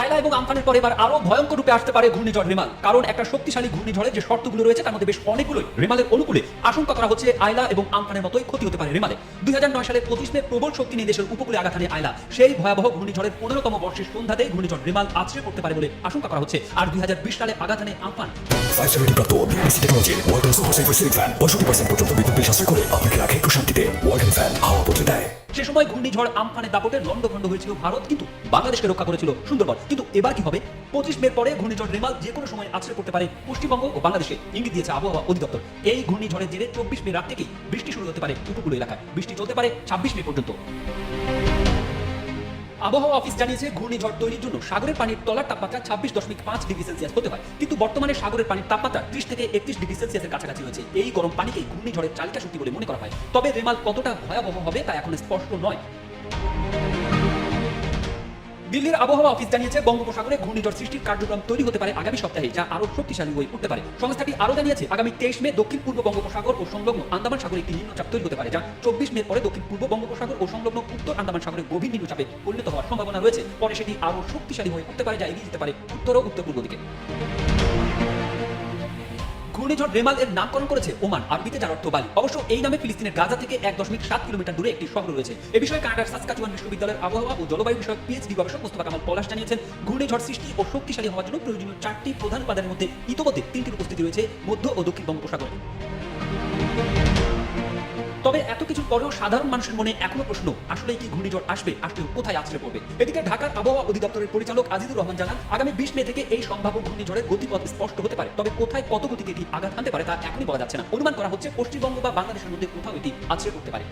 আয়লা এবং আমফানের পরে এবার আরও ভয়ঙ্কর রূপে আসতে পারে ঘূর্ণিঝড় রেমাল। কারণ একটা শক্তিশালী ঘূর্ণিঝড়ের যে শর্তগুলো রয়েছে তার মধ্যে বেশ অনেকগুলোই রেমালের অনুকূলে আশঙ্কা করা হচ্ছে আয়লা এবং আমফানের মতোই ক্ষতি হতে পারে রেমালে। দুই হাজার নয় সালের পঁচিশ মে প্রবল শক্তি নিয়ে দেশের উপকূলে আঘাত হানে আয়লা। সেই ভয়াবহ ঘূর্ণিঝড়ের পনেরোতম বর্ষের সন্ধ্যাতেই ঘূর্ণিঝড় রেমাল আছড়ে পড়তে পারে বলে আশঙ্কা করা হচ্ছে। আর দুই হাজার বিশ সালে আঘাত হানে আমফান। সিলিং শান্তিতে ওয়ালটন ফ্যান হাওয়া বদলে দেয়। সে সময় ঘূর্ণিঝড় আমফানের দাপটে লন্ডভন্ড হয়েছিল ভারত, কিন্তু বাংলাদেশকে রক্ষা করেছিল সুন্দরবন। কিন্তু এবার কি হবে? পঁচিশ মে পরে ঘূর্ণিঝড় রেমাল যে কোনো সময় আছড়ে পড়তে পারে। পশ্চিমবঙ্গ ও বাংলাদেশে ইঙ্গিত দিয়েছে আবহাওয়া অধিদপ্তর। এই ঘূর্ণিঝড়ের জেরে চব্বিশ মে রাত থেকেই বৃষ্টি শুরু হতে পারে উপকূল এলাকায়। বৃষ্টি চলতে পারে ছাব্বিশ মে পর্যন্ত। আবহাওয়া অফিস জানিয়েছে, ঘূর্ণিঝড় তৈরির জন্য সাগরের পানির তলার তাপমাত্রা ছাব্বিশ দশমিক পাঁচ ডিগ্রি সেলসিয়াস হতে হয় কিন্তু বর্তমানে সাগরের পানির তাপমাত্রা ত্রিশ থেকে একত্রিশ ডিগ্রি সেলসিয়াসের কাছাকাছি হয়েছে এই গরম পানিকেই ঘূর্ণিঝড়ের চালিকা শক্তি বলে মনে করা হয়। তবে রেমাল কতটা ভয়াবহ হবে তা এখন স্পষ্ট নয়। দিল্লির আবহাওয়া অফিস জানিয়েছে, বঙ্গোপসাগরে ঘূর্ণিঝড় সৃষ্টির কার্যক্রম তৈরি হতে পারে আগামী সপ্তাহে, যা আরও শক্তিশালী হয়ে উঠতে পারে। সংস্থাটি আরও জানিয়েছে, আগামী তেইশ মে দক্ষিণ পূর্ব বঙ্গোপসাগর ও সংলগ্ন আন্দামান সাগরে একটি নিম্নচাপ তৈরি হতে পারে, যা চব্বিশ মে পরে দক্ষিণ পূর্ব বঙ্গোপসাগর ও সংলগ্ন উত্তর আন্দামান সাগরে গভীর নিম্নচাপে পরিণত হওয়ার সম্ভাবনা রয়েছে। পরে সেটি আরও শক্তিশালী হয়ে উঠতে পারে, যা এগিয়ে যেতে পারে উত্তর ও উত্তর পূর্ব দিকে। ঘূর্ণিঝড় রেমাল এর নামকরণ করেছে ওমান আরবিতে যার অর্থ বালি। অবশ্য এই নামে ফিলিস্তিনের গাজা থেকে এক দশমিক সাত কিলোমিটার দূরে একটি শহর রয়েছে। এ বিষয়ে কানাডার সাসকাচুয়ান বিশ্ববিদ্যালয়ের আবহাওয়া ও জলবায়ু বিষয়ক পিএইচডি গবেষক মোস্তফা কামাল পলাশ জানিয়েছেন, ঘূর্ণিঝড় সৃষ্টি ও শক্তিশালী হওয়ার জন্য প্রয়োজনীয় চারটি প্রধান উপাদানের মধ্যে ইতোমধ্যে তিনটির উপস্থিতি রয়েছে মধ্য ও দক্ষিণ বঙ্গোপসাগরে। তবে এত কিছু পরেও সাধারণ মানুষের মনে এখনও প্রশ্ন আসলে কি ঘূর্ণিঝড় আসবে, আসলে কোথায় আছড়ে পড়বে? এদিকে ঢাকার আবহাওয়া অধিদপ্তরের পরিচালক আজিদুর রহমান জানান, আগামী বিশ মে থেকে এই সম্ভাব্য ঘূর্ণিঝড়ের গতিপথ স্পষ্ট হতে পারে, তবে কোথায় কত গতিতে এটি আঘাত আনতে পারে তা এখনই বলা যাচ্ছে না। অনুমান করা হচ্ছে পশ্চিমবঙ্গ বা বাংলাদেশের মধ্যে কোথাও এটি আছড়ে পড়তে পারে।